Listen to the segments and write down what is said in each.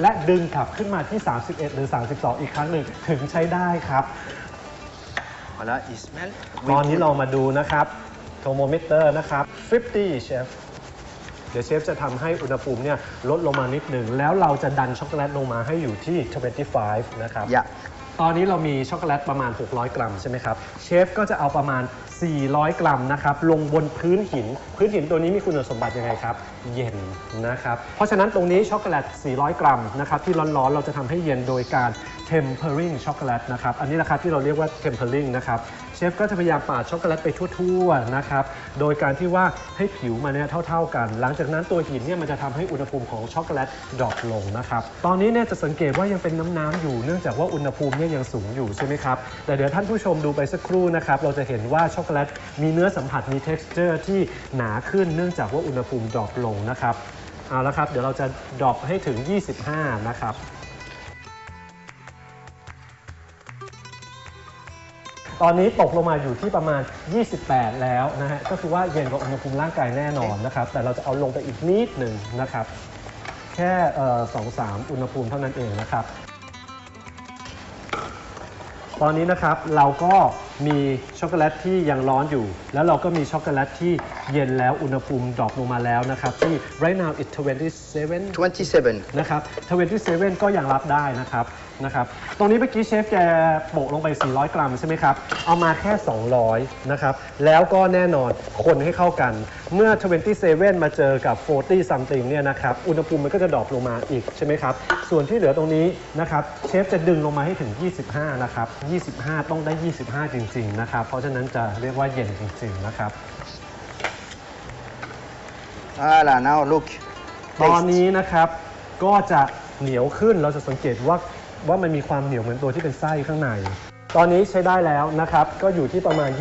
และดึงกลับขึ้นมาที่ 31 หรือ 32 อีกครั้งหนึ่งถึงใช้ได้ครับ Voilà, il smell. ตอนนี้เรามาดูนะครับโทโมมิเตอร์นะครับ 50 เชฟ เดี๋ยวเชฟจะทำให้อุณหภูมิเนี่ยลดลงมานิดหนึ่ง แล้วเราจะดันช็อกโกแลตลงมาให้อยู่ที่ 25 นะครับ Yeah. ตอนนี้เรามีช็อกโกแลตประมาณ 600 กรัมใช่ไหมครับ เชฟก็จะเอาประมาณ 400 กรัมนะครับ ลงบนพื้นหิน พื้นหินตัวนี้มีคุณสมบัติยังไงครับ เย็นนะครับ เพราะฉะนั้นตรงนี้ช็อกโกแลต 400 กรัมนะครับที่ร้อนๆ เราจะทำให้เย็นโดยการ tempering ช็อกโกแลตนะครับ อันนี้นะครับที่เราเรียกว่า tempering นะครับ เชฟก็จะพยายามปาดช็อกโกแลตไปทั่วๆนะครับ โดยการที่ว่าให้ผิวมันเนี่ยเท่าๆกัน หลังจากนั้นตัวหินเนี่ยมันจะทำให้อุณหภูมิของช็อกโกแลตดรอปลงนะครับ ตอนนี้เนี่ยจะสังเกตว่ายังเป็นน้ำๆอยู่ เนื่องจากว่าอุณหภูมิเนี่ยยังสูงอยู่ใช่ไหมครับ แต่เดี๋ยวท่านผู้ชมดูไปสักครู่นะครับ เราจะเห็นว่าช็อกโกแลตมีเนื้อสัมผัส มี texture ที่หนาขึ้น เนื่องจากว่าอุณหภูมิดรอปลงนะครับ เอาละครับ เดี๋ยวเราจะดรอปให้ถึง 25 นะครับ ตอนนี้ตกลงมาอยู่ที่ประมาณ 28 แล้วนะฮะ ก็คือว่าเย็นกว่าอุณหภูมิร่างกายแน่นอนนะครับ แต่เราจะเอาลงไปอีกนิดหนึ่งนะครับ แค่สองสามอุณหภูมิเท่านั้นเองนะครับ ตอนนี้นะครับเราก็มีช็อกโกแลตที่ยังร้อนอยู่ แล้วเราก็มีช็อกโกแลตที่เย็นแล้วอุณหภูมิดรอปลงมาแล้วนะครับที่ right now it's 27 27. นะครับ 27 ก็ยังรับได้นะครับ นะครับ ตรงนี้เมื่อกี้เชฟแกโปะลงไป 400 กรัมใช่ไหมครับ เอามาแค่ 200 นะครับ แล้วก็แน่นอนคนให้เข้ากัน เมื่อ 27 มาเจอกับ 40 something เนี่ยนะครับ อุณหภูมิมันก็จะดรอปลงมาอีกใช่ไหมครับ ส่วนที่เหลือตรงนี้นะครับเชฟจะดึงลงมาให้ถึง 25 นะครับ 25 ต้องได้ 25 จริง ๆ นะครับ เพราะฉะนั้นจะเรียกว่าเย็นจริง ๆ นะครับ Voilà, now look. ตอนนี้นะครับก็จะเหนียวขึ้นเราจะสังเกตว่า ว่ามันมีความเหนียวเหมือนตัวที่เป็นไส้ข้างใน ตอนนี้ใช้ได้แล้วนะครับ ก็อยู่ที่ประมาณ 25-26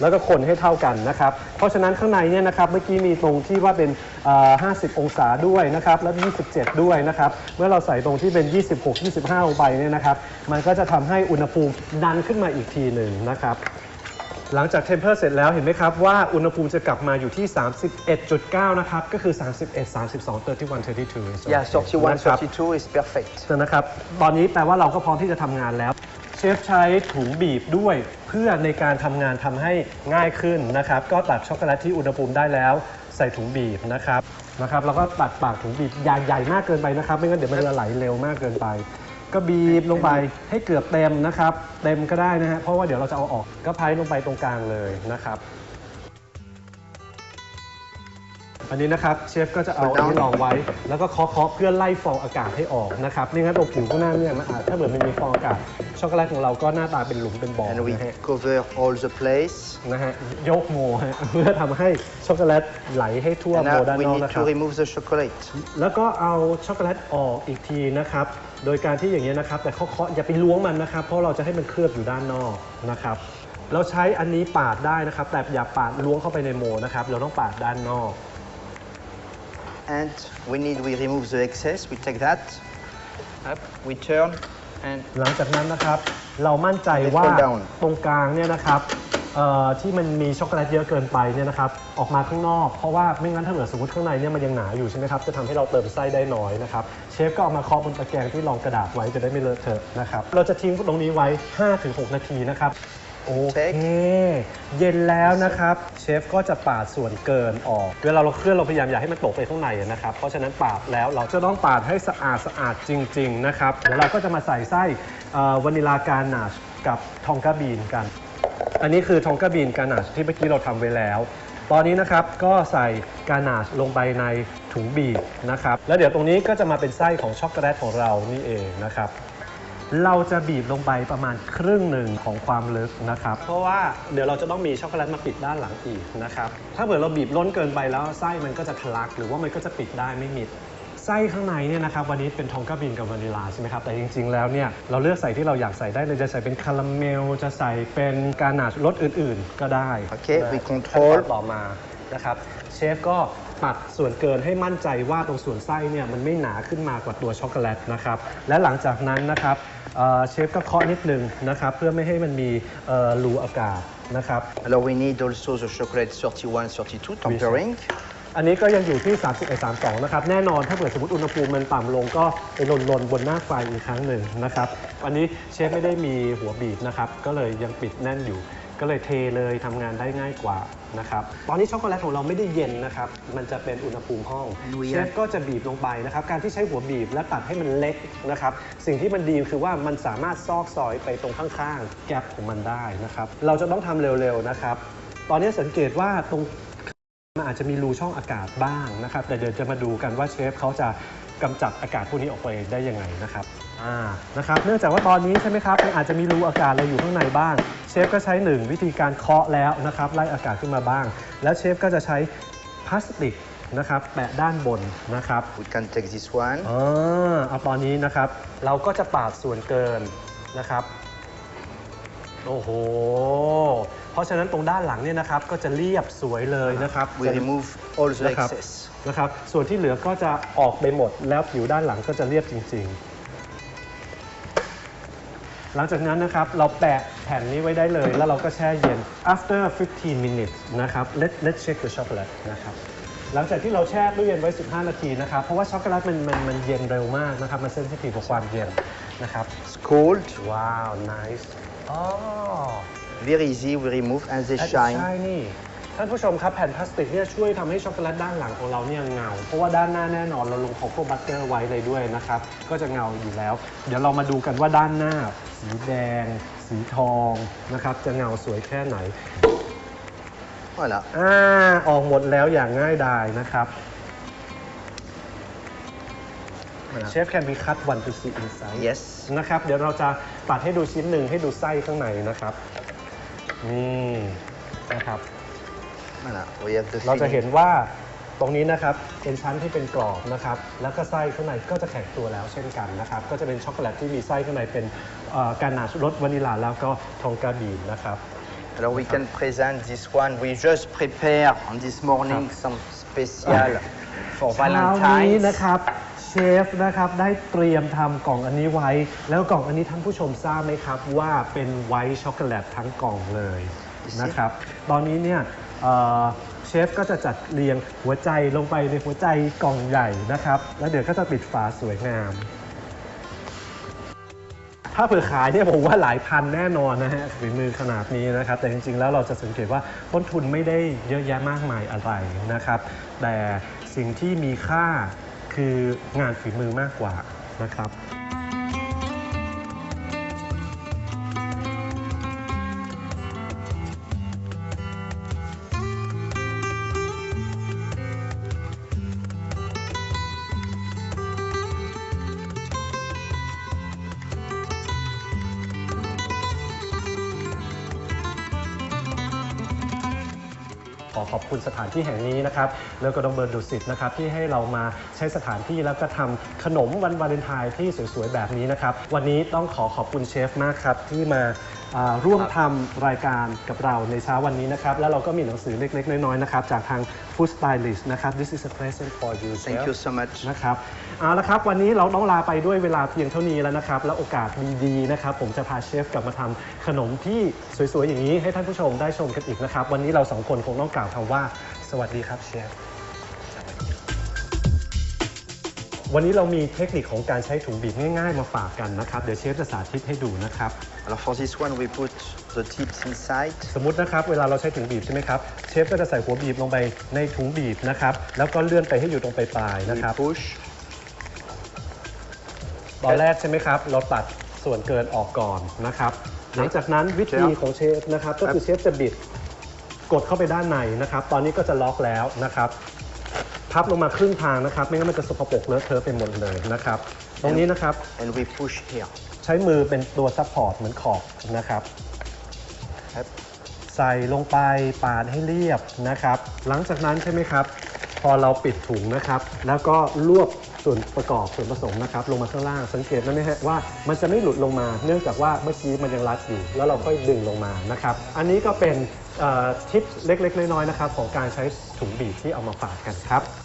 แล้วก็คนให้เท่ากันนะครับ เพราะฉะนั้นข้างในเนี่ยนะครับเมื่อกี้มีตรงที่ว่าเป็น 50 องศาด้วยนะครับ แล้ว 27 ด้วยนะครับ เมื่อเราใส่ตรงที่เป็น 26 25 ลงไปเนี่ยนะครับ มันก็จะทำให้อุณหภูมิดันขึ้นมาอีกทีหนึ่งนะครับ หลังจากเทมเพอร์เสร็จแล้วเห็นไหมครับว่าอุณหภูมิจะกลับมาอยู่ที่ 31.9 นะครับ ก็คือ 31 32 31 32 Yeah, 31, นะครับ 32 is perfect. นะครับ ตอนนี้แปลว่าเราก็พร้อมที่จะทำงานแล้ว เชฟใช้ถุงบีบด้วยเพื่อในการทำงานทำให้ง่ายขึ้นนะครับ ก็ตัดช็อกโกแลตที่อุณหภูมิได้แล้ว ใส่ถุงบีบนะครับนะครับ แล้วก็ตัดปากถุงบีบอย่าใหญ่มากเกินไปนะครับ ไม่งั้นเดี๋ยวมันจะไหลเร็วมากเกินไป ก็บีบลงไปให้เกือบเต็มนะครับ เต็มก็ได้นะฮะเพราะว่าเดี๋ยวเราจะเอาออกก็ไพ่ลงไปตรงกลางเลยนะครับอันนี้นะครับเชฟก็จะเอาอันนี้รองไว้ แล้วก็เคาะๆเพื่อไล่ฟองอากาศให้ออกนะครับไม่งั้นตรงผิวข้างหน้าเนี่ยมันอาจถ้าเกิดมันมีฟองอากาศช็อกโกแลตของเราก็หน้าตาเป็นหลุมเป็นบ่อ And we นะฮะ cover all the place. นะฮะยกโมฮะเพื่อทำให้ช็อกโกแลตไหลให้ทั่ว And โมด้า now น we นอก need นะครับ to remove the chocolate. แล้วก็เอาช็อกโกแลตออกอีกทีนะครับ โดยการที่อย่างนี้ยนะครับ แต่เคาะๆอย่าไปล้วงมันนะครับ เพราะเราจะให้มันเคลือบอยู่ด้านนอกนะครับเราใช้อันนี้ปาดได้นะครับ แต่อย่าปาดล้วงเข้าไปในโมนะครับ เราต้องปาดด้านนอก And we need, we remove the excess. We take that. Up, we turn. And หลังจากนั้นนะครับ เรามั่นใจว่า Pull down ตรงกลางเนี่ยนะครับ เอ่อที่มันมีช็อกโกแลตเยอะเกินไปเนี่ยนะครับออกมาข้างนอกเพราะว่าไม่งั้นถ้าเกิดสมมติข้างในเนี่ยมันยังหนาอยู่ใช่ไหมครับจะทำให้เราเติมไส้ได้น้อยนะครับเชฟก็เอามาเคาะบนตะแกรงที่รองกระดาษไว้จะได้ไม่เลอะเทอะนะครับเราจะทิ้งตรงนี้ไว้ 5-6 นาทีนะครับโอเค เย็นแล้วนะครับเชฟก็จะปาดส่วนเกินออกเวลาเราเคลื่อนเราพยายามอย่าให้มันตกไปข้างในนะครับเพราะฉะนั้นปาดแล้วเราจะต้องปาดให้สะอาดสะอาดจริง ๆ นะครับเดี๋ยวเราก็จะมาใส่ไส้เอ่อวานิลากานาชกับทองกาบีนกัน อันนี้คือทองกาบีนกานาชที่เมื่อกี้เราทำไว้แล้ว ตอนนี้นะครับก็ใส่กานาชลงไปในถุงบีบนะครับ แล้วเดี๋ยวตรงนี้ก็จะมาเป็นไส้ของช็อกโกแลตของเรานี่เองนะครับ เราจะบีบลงไปประมาณครึ่งหนึ่งของความลึกนะครับ เพราะว่าเดี๋ยวเราจะต้องมีช็อกโกแลตมาปิดด้านหลังอีกนะครับ ถ้าเกิดเราบีบล้นเกินไปแล้วไส้มันก็จะทะลักหรือว่ามันก็จะปิดได้ไม่มิด ไส้ข้างในเนี่ยนะครับวันนี้เป็นทองกาบินกับวานิลาใช่ไหมครับแต่จริง ๆ แล้วเนี่ยเราเลือกใส่ที่เราอยากใส่ได้เลยจะใส่เป็นคาราเมล จะใส่เป็นกานาชรสอื่นๆ ก็ได้โอเคนะ we control ขั้นตอนต่อมานะครับเชฟก็ปัดส่วนเกินให้มั่นใจว่าตรงส่วนไส้เนี่ยมันไม่หนาขึ้นมากว่าตัวช็อกโกแลตนะครับและหลังจากนั้นนะครับเอ่อเชฟก็เคาะนิดนึงนะครับเพื่อไม่ให้มันมีเอ่อรูอากาศนะครับ alors we need also the chocolate 31, 32 tempering. อันนี้ก็ยังอยู่ที่ 31 32 นะครับ แน่นอนถ้าเกิดสมมติอุณหภูมิมันต่ำลงก็ไปลนลนๆบนหน้าไฟอีกครั้งหนึ่งนะครับวันนี้เชฟไม่ได้มีหัวบีบนะครับ ก็เลยยังปิดแน่นอยู่ ก็เลยเทเลยทำงานได้ง่ายกว่านะครับ ตอนนี้ช็อกโกแลตของเราไม่ได้เย็นนะครับ มันจะเป็นอุณหภูมิห้องลุยอะเชฟก็จะบีบลงไปนะครับ การที่ใช้หัวบีบและตัดให้มันเล็กนะครับ สิ่งที่มันดีคือว่ามันสามารถซอกซอยไปตรงข้างๆ แกลบของมันได้นะครับ เราจะต้องทำเร็วๆนะครับ ตอนนี้สังเกตว่าตรงมัน อาจจะมีรูช่องอากาศบ้างนะครับแต่เดี๋ยวจะมาดูกันว่าเชฟเขาจะกำจัดอากาศพวกนี้ออกไปได้ยังไงนะครับอ่านะครับ เนื่องจากว่าตอนนี้ใช่ไหมครับมันอาจจะมีรูอากาศอะไรอยู่ข้างในบ้าง เชฟก็ใช้หนึ่งวิธีการเคาะแล้วนะครับไล่อากาศขึ้นมาบ้าง แล้วเชฟก็จะใช้พลาสติกนะครับแปะด้านบนนะครับ We can take this one. อ่าเอาตอนนี้นะครับ เราก็จะปาดส่วนเกินนะครับ โอ้โห เพราะฉะนั้นตรงด้านหลังเนี่ยนะครับก็จะเรียบสวยเลยนะครับ We remove all the นะครับ excess. นะครับ ส่วนที่เหลือก็จะออกไปหมด แล้วผิวด้านหลังก็จะเรียบจริง ๆ หลังจากนั้นนะครับเราแปะแผ่นนี้ไว้ได้เลย แล้วเราก็แช่เย็น after 15 minutes นะครับ let let's check the chocolate นะครับหลังจากที่เราแช่ตู้เย็นไว้ 15 นาทีนะครับ เพราะว่าช็อกโกแลตมันมันมันเย็นเร็วมากนะครับ มันเซนซิทีฟกับความเย็นนะครับ It's cold. ว้าว nice อ๋อ Very easy. We remove and they ใช่ shine. นี่ ท่านผู้ชมครับแผ่นพลาสติกเนี่ยช่วยทำให้ช็อกโกแลตด้านหลังของเราเนี่ยเงา เพราะว่าด้านหน้าแน่นอนเราลงโคโค่บัตเตอร์ไว้เลยด้วยนะครับ ก็จะเงาอยู่แล้ว เดี๋ยวเรามาดูกันว่าด้านหน้า สีแดง สีทองนะครับจะเงาสวยแค่ไหน Voilà. อ่าออกหมดแล้วอย่างง่ายดายนะครับ เชฟ can we cut one to see inside Yes. นะครับ เดี๋ยวเราจะตัดให้ดูชิ้นหนึ่งให้ดูไส้ข้างในนะครับ นี่นะครับ Voilà. We have the เราจะ filling. เห็นว่าตรงนี้นะครับเป็นชั้นที่เป็นกรอบนะครับ แล้วก็ไส้ข้างในก็จะแข็งตัวแล้วเช่นกันนะครับ ก็จะเป็นช็อกโกแลตที่มีไส้ข้างในเป็นเอ่อการนาชรสวานิลาแล้วก็ทองกาบีนนะครับ Alors we can present this one. We just prepare on this morning some special for เช้านี้ Valentine's. นะครับเชฟนะครับได้เตรียมทำกล่องอันนี้ไว้ แล้วกล่องอันนี้ท่านผู้ชมทราบไหมครับ ว่าเป็นไวท์ช็อกโกแลตทั้งกล่องเลยนะครับ ตอนนี้เนี่ยเอ่อเชฟก็จะจัดเรียงหัวใจลงไปในหัวใจกล่องใหญ่นะครับ แล้วเดี๋ยวก็จะปิดฝาสวยงาม ถ้าเผื่อขายเนี่ยผมว่าหลายพันแน่นอนนะฮะฝีมือขนาดนี้นะครับ แต่จริงๆ แล้วเราจะสังเกตว่าต้นทุนไม่ได้เยอะแยะมากมายอะไรนะครับ แต่สิ่งที่มีค่า คืองานฝีมือมากกว่านะครับ ขอขอบคุณสถานที่แห่งนี้นะครับแล้วก็ดงเบิร์นดุสิตนะครับที่ให้เรามาใช้สถานที่แล้วก็ทำขนมวันวาเลนไทน์ที่สวยๆแบบนี้นะครับวันนี้ต้องขอขอบคุณเชฟมากครับที่มา ร่วมทำรายการกับเราในเช้าวันนี้นะครับ แล้วเราก็มีหนังสือเล็ก ๆ น้อย ๆ นะครับ จากทาง Food Stylist นะครับ This is a present for you Thank chef you so much. นะครับเอาละครับ วันนี้เราต้องลาไปด้วยเวลาเพียงเท่านี้แล้วนะครับ แล้วโอกาสดีๆนะครับ ผมจะพาเชฟกลับมาทำขนมที่สวย ๆ อย่างนี้ให้ท่านผู้ชมได้ชมกันอีกนะครับ วันนี้เราสองคนคงต้องกล่าวคำว่า สวัสดีครับเชฟ วันนี้เรามีเทคนิคของการใช้ถุงบีบง่ายๆมาฝากกันนะครับ เดี๋ยวเชฟจะสาธิตให้ดูนะครับ Alors for this one, we put the tips inside. สมมตินะครับเวลาเราใช้ถุงบีบใช่ไหมครับ เชฟก็จะใส่หัวบีบลงไปในถุงบีบนะครับ แล้วก็เลื่อนไปให้อยู่ตรงปลายๆ We นะครับ push. ตอนแรกใช่ไหมครับ เราตัดส่วนเกินออกก่อนนะครับ หลังจากนั้นวิธีของเชฟนะครับ ก็คือเชฟจะบิดกดเข้าไปด้านในนะครับ ตอนนี้ก็จะล็อกแล้วนะครับ พับลงมาครึ่งทางนะครับ ไม่งั้นมันจะสกปรกเลอะเทอะไปหมดเลยนะครับ ตรงนี้นะครับ And we push here. ใช้มือเป็นตัวซัพพอร์ตเหมือนขอบนะครับ Hop. ใส่ลงไปปาดให้เรียบนะครับ หลังจากนั้นใช่ไหมครับ พอเราปิดถุงนะครับ แล้วก็รวบส่วนประกอบส่วนผสมนะครับ ลงมาข้างล่างสังเกตไหมฮะว่ามันจะไม่หลุดลงมา เนื่องจากว่าเมื่อกี้มันยังรัดอยู่ แล้วเราค่อยดึงลงมานะครับ อันนี้ก็เป็นเอ่อทิปเล็กๆ น้อยๆนะครับของการใช้ถุงบีบที่เอามาฝากกันครับ